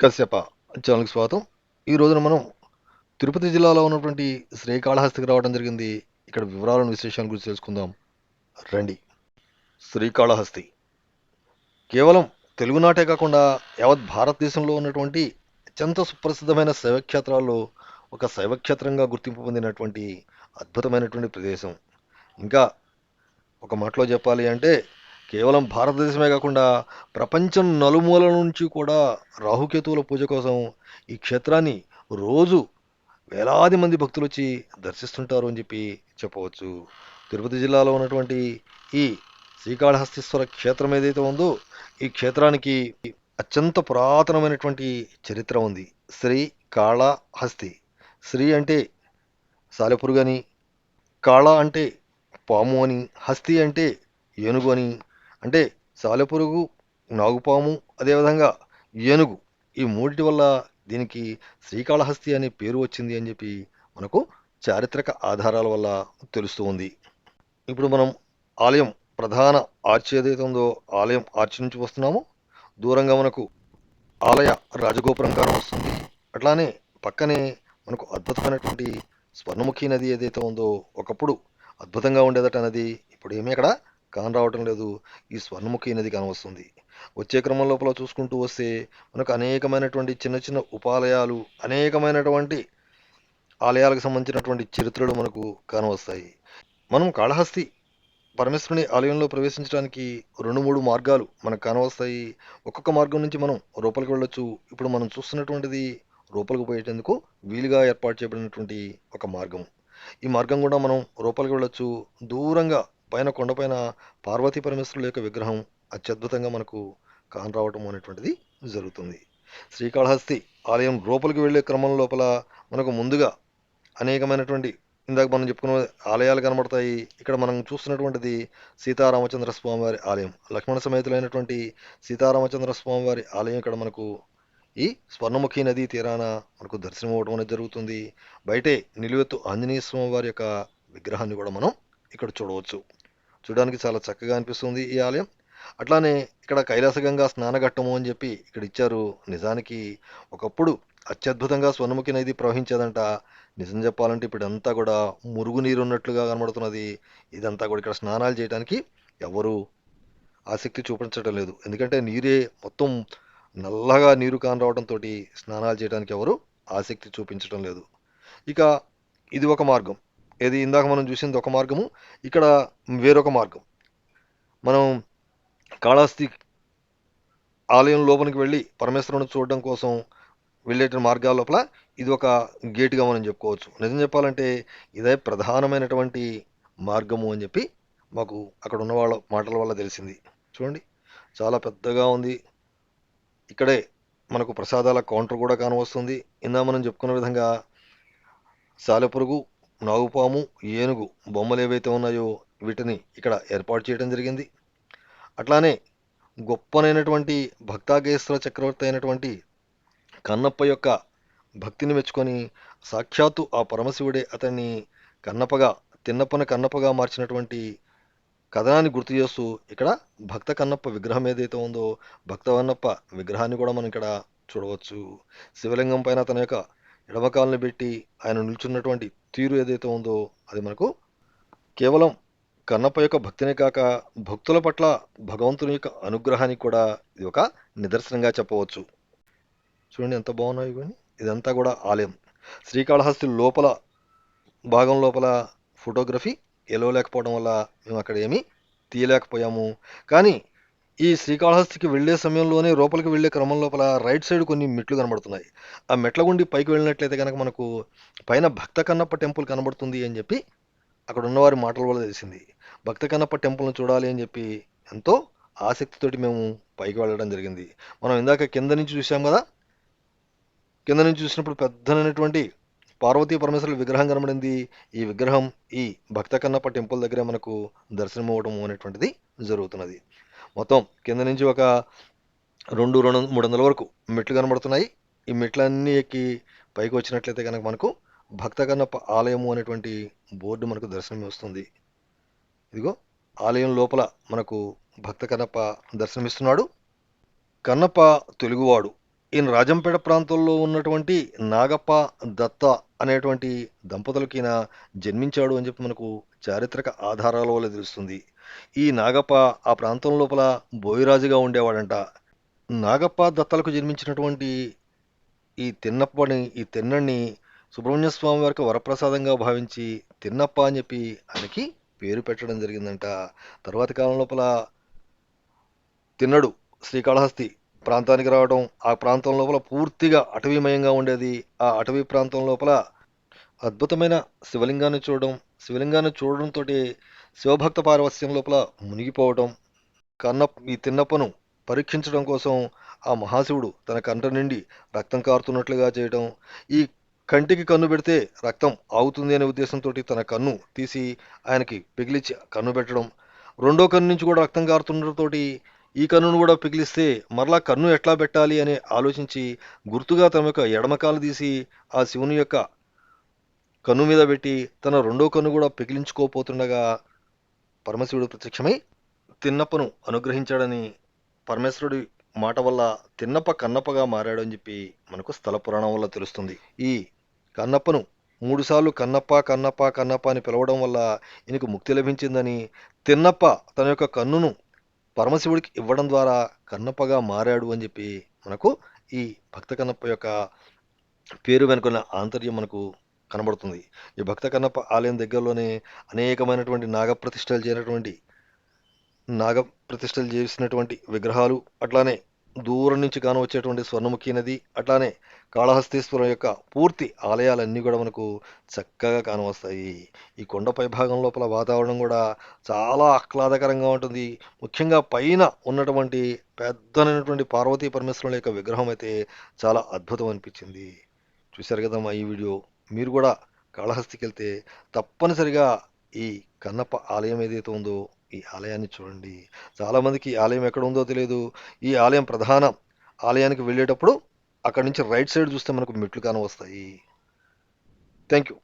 కశ్యప ఛానల్కి స్వాగతం. ఈ రోజున మనం తిరుపతి జిల్లాలో ఉన్నటువంటి శ్రీకాళహస్తికి రావడం జరిగింది. ఇక్కడ వివరాలను విశేషాల గురించి తెలుసుకుందాం. రండి. శ్రీకాళహస్తి. కేవలం తెలుగునాటే కాకుండా యావత్ భారతదేశంలో ఉన్నటువంటి అత్యంత సుప్రసిద్ధమైన శైవక్షేత్రాల్లో ఒక శైవక్షేత్రంగా గుర్తింపు పొందినటువంటి అద్భుతమైనటువంటి ప్రదేశం. ఇంకా ఒక మాటలో చెప్పాలి అంటే కేవలం భారతదేశమే కాకుండా ప్రపంచం నలుమూలల నుంచి కూడా రాహుకేతువుల పూజ కోసం ఈ క్షేత్రాన్ని రోజు వేలాది మంది భక్తులు వచ్చి దర్శిస్తుంటారు అని చెప్పి చెప్పవచ్చు. తిరుపతి జిల్లాలో ఉన్నటువంటి ఈ శ్రీకాళహస్తీశ్వర క్షేత్రం ఏదైతే ఉందో ఈ క్షేత్రానికి అత్యంత పురాతనమైనటువంటి చరిత్ర ఉంది. శ్రీ కాళహస్తి శ్రీ అంటే సాలెపురుగు అని కాళ అంటే పాము అని హస్తి అంటే ఏనుగు అని అంటే సాలెపురుగు నాగుపాము అదేవిధంగా ఏనుగు ఈ మూడిటి వల్ల దీనికి శ్రీకాళహస్తి అనే పేరు వచ్చింది అని చెప్పి మనకు చారిత్రక ఆధారాల వల్ల తెలుస్తూ ఉంది. ఇప్పుడు మనం ఆలయం ప్రధాన ఆర్చ్ ఏదైతే ఉందో ఆలయం ఆర్చి నుంచి వస్తున్నామో దూరంగా మనకు ఆలయ రాజగోపురం వస్తుంది. అట్లానే పక్కనే మనకు అద్భుతమైనటువంటి స్వర్ణముఖి నది ఏదైతే ఉందో ఒకప్పుడు అద్భుతంగా ఉండేదట నది ఇప్పుడు ఏమీ అక్కడ కానరావటం లేదు. ఈ స్వర్ణముఖి నది కానవస్తుంది. వచ్చే క్రమం లోపల చూసుకుంటూ వస్తే మనకు అనేకమైనటువంటి చిన్న చిన్న ఉపాలయాలు అనేకమైనటువంటి ఆలయాలకు సంబంధించినటువంటి చరిత్రలు మనకు కానవస్తాయి. మనం కాళహస్తి పరమేశ్వరుని ఆలయంలో ప్రవేశించడానికి రెండు మూడు మార్గాలు మనకు కానవస్తాయి. ఒక్కొక్క మార్గం నుంచి మనం రూపలికి వెళ్ళొచ్చు. ఇప్పుడు మనం చూస్తున్నటువంటిది రూపలికి పోయేటందుకు వీలుగా ఏర్పాటు చేయబడినటువంటి ఒక మార్గం. ఈ మార్గం కూడా మనం రూపలికి వెళ్ళొచ్చు. దూరంగా పైన కొండపైన పార్వతీ పరమేశ్వరుల యొక్క విగ్రహం అత్యద్భుతంగా మనకు కానరావటం అనేటువంటిది జరుగుతుంది. శ్రీకాళహస్తి ఆలయం లోపలికి వెళ్ళే క్రమం లోపల మనకు ముందుగా అనేకమైనటువంటి ఇందాక మనం చెప్పుకున్న ఆలయాలు కనబడతాయి. ఇక్కడ మనం చూస్తున్నటువంటిది సీతారామచంద్ర స్వామివారి ఆలయం. లక్ష్మణ సమేతులైనటువంటి సీతారామచంద్ర స్వామివారి ఆలయం ఇక్కడ మనకు ఈ స్వర్ణముఖి నదీ తీరాన మనకు దర్శనం అవ్వడం అనేది జరుగుతుంది. బయటే నిలువెత్తు ఆంజనేయ స్వామివారి యొక్క విగ్రహాన్ని కూడా మనం ఇక్కడ చూడవచ్చు. చూడడానికి చాలా చక్కగా అనిపిస్తుంది ఈ ఆలయం. అట్లానే ఇక్కడ కైలాసగంగా స్నానఘట్టము అని చెప్పి ఇక్కడ ఇచ్చారు. నిజానికి ఒకప్పుడు అత్యద్భుతంగా స్వర్ణముఖి నది ప్రవహించేదంట. నిజం చెప్పాలంటే ఇప్పుడంతా కూడా మురుగునీరు ఉన్నట్లుగా కనబడుతున్నది. ఇదంతా కూడా ఇక్కడ స్నానాలు చేయడానికి ఎవరు ఆసక్తి చూపించడం లేదు. ఎందుకంటే నీరే మొత్తం నల్లగా నీరు కానరావడంతో స్నానాలు చేయడానికి ఎవరు ఆసక్తి చూపించడం లేదు. ఇక ఇది ఒక మార్గం. ఏది ఇందాక మనం చూసింది ఒక మార్గము ఇక్కడ వేరొక మార్గం. మనం కాళహస్తి ఆలయం లోపలికి వెళ్ళి పరమేశ్వరుని చూడడం కోసం వెళ్ళేట మార్గాల లోపల ఇది ఒక గేటుగా మనం చెప్పుకోవచ్చు. నిజం చెప్పాలంటే ఇదే ప్రధానమైనటువంటి మార్గము అని చెప్పి మాకు అక్కడ ఉన్న వాళ్ళ మాటల వల్ల తెలిసింది. చూడండి చాలా పెద్దగా ఉంది. ఇక్కడే మనకు ప్రసాదాల కౌంటర్ కూడా కానవస్తుంది. ఇందా మనం చెప్పుకున్న విధంగా సాలెపురుగు నాగుపాము ఏనుగు బొమ్మలు ఏవైతే ఉన్నాయో వీటిని ఇక్కడ ఏర్పాటు చేయడం జరిగింది. అట్లానే గొప్పనైనటువంటి భక్తాగేశ్వర చక్రవర్తి అయినటువంటి కన్నప్ప యొక్క భక్తిని మెచ్చుకొని సాక్షాత్తు ఆ పరమశివుడే అతన్ని కన్నప్పగా తిన్నప్పన కన్నప్పగా మార్చినటువంటి కథనాన్ని గుర్తు చేస్తూ ఇక్కడ భక్త కన్నప్ప విగ్రహం ఏదైతే ఉందో భక్త కన్నప్ప విగ్రహాన్ని కూడా మనం ఇక్కడ చూడవచ్చు. శివలింగం పైన తన యొక్క ఎడమకాలను పెట్టి ఆయన నిల్చున్నటువంటి తీరు ఏదైతే ఉందో అది మనకు కేవలం కన్నప్ప యొక్క భక్తినే కాక భక్తుల పట్ల భగవంతుని యొక్క అనుగ్రహానికి కూడా ఇది ఒక నిదర్శనంగా చెప్పవచ్చు. చూడండి ఎంత బాగున్నాయి ఇవన్నీ. ఇదంతా కూడా ఆలయం. శ్రీకాళహస్తి లోపల భాగం లోపల ఫోటోగ్రఫీ ఎలవలేకపోవడం వల్ల మేము అక్కడ ఏమీ తీయలేకపోయాము. కానీ ఈ శ్రీకాళహస్తికి వెళ్ళే సమయంలోనే లోపలికి వెళ్ళే క్రమం లోపల రైట్ సైడ్ కొన్ని మెట్లు కనబడుతున్నాయి. ఆ మెట్ల గుండి పైకి వెళ్ళినట్లయితే కనుక మనకు పైన భక్త కన్నప్ప టెంపుల్ కనబడుతుంది అని చెప్పి అక్కడ ఉన్నవారి మాటల వల్ల తెలిసింది. భక్త కన్నప్ప టెంపుల్ను చూడాలి అని చెప్పి ఎంతో ఆసక్తితోటి మేము పైకి వెళ్ళడం జరిగింది. మనం ఇందాక కింద నుంచి చూసాం కదా? కింద నుంచి చూసినప్పుడు పెద్దనైనటువంటి పార్వతీ పరమేశ్వరుల విగ్రహం కనబడింది. ఈ విగ్రహం ఈ భక్త కన్నప్ప టెంపుల్ దగ్గర మనకు దర్శనం అవ్వడం అనేటువంటిది జరుగుతున్నది. మొత్తం కింద నుంచి ఒక రెండు రెండు మూడు వందల వరకు మెట్లు కనబడుతున్నాయి. ఈ మెట్లన్నీ ఎక్కి పైకి వచ్చినట్లయితే కనుక మనకు భక్త కన్నప్ప ఆలయము అనేటువంటి బోర్డు మనకు దర్శనం వస్తుంది ఇదిగో ఆలయం లోపల మనకు భక్త కన్నప్ప దర్శనమిస్తున్నాడు కన్నప్ప తెలుగువాడు. ఈయన రాజంపేట ప్రాంతంలో ఉన్నటువంటి నాగప్ప దత్త అనేటువంటి దంపతులకి ఈయన జన్మించాడు అని చెప్పి మనకు చారిత్రక ఆధారాల వల్ల తెలుస్తుంది. ఈ నాగప్ప ఆ ప్రాంతం లోపల బోయిరాజుగా ఉండేవాడంట. నాగప్ప దత్తలకు జన్మించినటువంటి ఈ తిన్నప్పని ఈ తిన్నని సుబ్రహ్మణ్య స్వామి వారికి వరప్రసాదంగా భావించి తిన్నప్ప అని చెప్పి ఆయనకి పేరు పెట్టడం జరిగిందంట. తర్వాతి కాలం లోపల తిన్నడు శ్రీకాళహస్తి ప్రాంతానికి రావడం ఆ ప్రాంతం లోపల పూర్తిగా అటవీమయంగా ఉండేది. ఆ అటవీ ప్రాంతం లోపల అద్భుతమైన శివలింగాన్ని చూడడం శివలింగాన్ని చూడడంతో శివభక్త పారవస్యం లోపల మునిగిపోవటం కన్న ఈ తిన్నప్పను పరీక్షించడం కోసం ఆ మహాశివుడు తన కంట నుండి రక్తం కారుతున్నట్లుగా చేయడం ఈ కంటికి కన్ను పెడితే రక్తం ఆగుతుంది అనే ఉద్దేశంతో తన కన్ను తీసి ఆయనకి పిగిలిచ్చి కన్ను పెట్టడం రెండో కన్ను నుంచి కూడా రక్తం కారుతుండటంతోటి ఈ కన్నును కూడా పిగిలిస్తే మరలా కన్ను ఎట్లా పెట్టాలి అని ఆలోచించి గుర్తుగా తన యొక్క ఎడమకాలు తీసి ఆ శివుని యొక్క కన్ను మీద పెట్టి తన రెండో కన్ను కూడా పిగిలించుకోపోతుండగా పరమశివుడు ప్రత్యక్షమై తిన్నప్పను అనుగ్రహించాడని పరమేశ్వరుడి మాట వల్ల తిన్నప్ప కన్నప్పగా మారాడు అని చెప్పి మనకు స్థల పురాణం వల్ల తెలుస్తుంది. ఈ కన్నప్పను మూడుసార్లు కన్నప్ప కన్నప్ప కన్నప్ప అని పిలవడం వల్ల ఈయనకు ముక్తి లభించిందని తిన్నప్ప తన యొక్క కన్నును పరమశివుడికి ఇవ్వడం ద్వారా కన్నప్పగా మారాడు అని చెప్పి మనకు ఈ భక్త కన్నప్ప యొక్క పేరు వెనుకున్న ఆంతర్యం మనకు కనబడుతుంది. ఈ భక్త కన్నప్ప ఆలయం దగ్గరలోనే అనేకమైనటువంటి నాగప్రతిష్టలు చేరినటువంటి నాగ ప్రతిష్టలు చేసినటువంటి విగ్రహాలు అట్లానే దూరం నుంచి కాన వచ్చేటువంటి స్వర్ణముఖి నది అట్లానే కాళహస్తీశ్వరం యొక్క పూర్తి ఆలయాలన్నీ కూడా మనకు చక్కగా కానవస్తాయి. ఈ కొండపై భాగం లోపల వాతావరణం కూడా చాలా ఆహ్లాదకరంగా ఉంటుంది. ముఖ్యంగా పైన ఉన్నటువంటి పెద్దనైనటువంటి పార్వతీ పరమేశ్వరుల యొక్క విగ్రహం అయితే చాలా అద్భుతం అనిపించింది. చూశారు కదమ్మా ఈ వీడియో? మీరు కూడా కాళహస్తికి వెళ్తే తప్పనిసరిగా ఈ కన్నప్ప ఆలయం ఏదైతే ఉందో ఈ ఆలయాన్ని చూడండి. చాలామందికి ఈ ఆలయం ఎక్కడ ఉందో తెలియదు. ఈ ఆలయం ప్రధాన ఆలయానికి వెళ్ళేటప్పుడు అక్కడి నుంచి రైట్ సైడ్ చూస్తే మనకు మెట్లు కానవస్తాయి. Thank you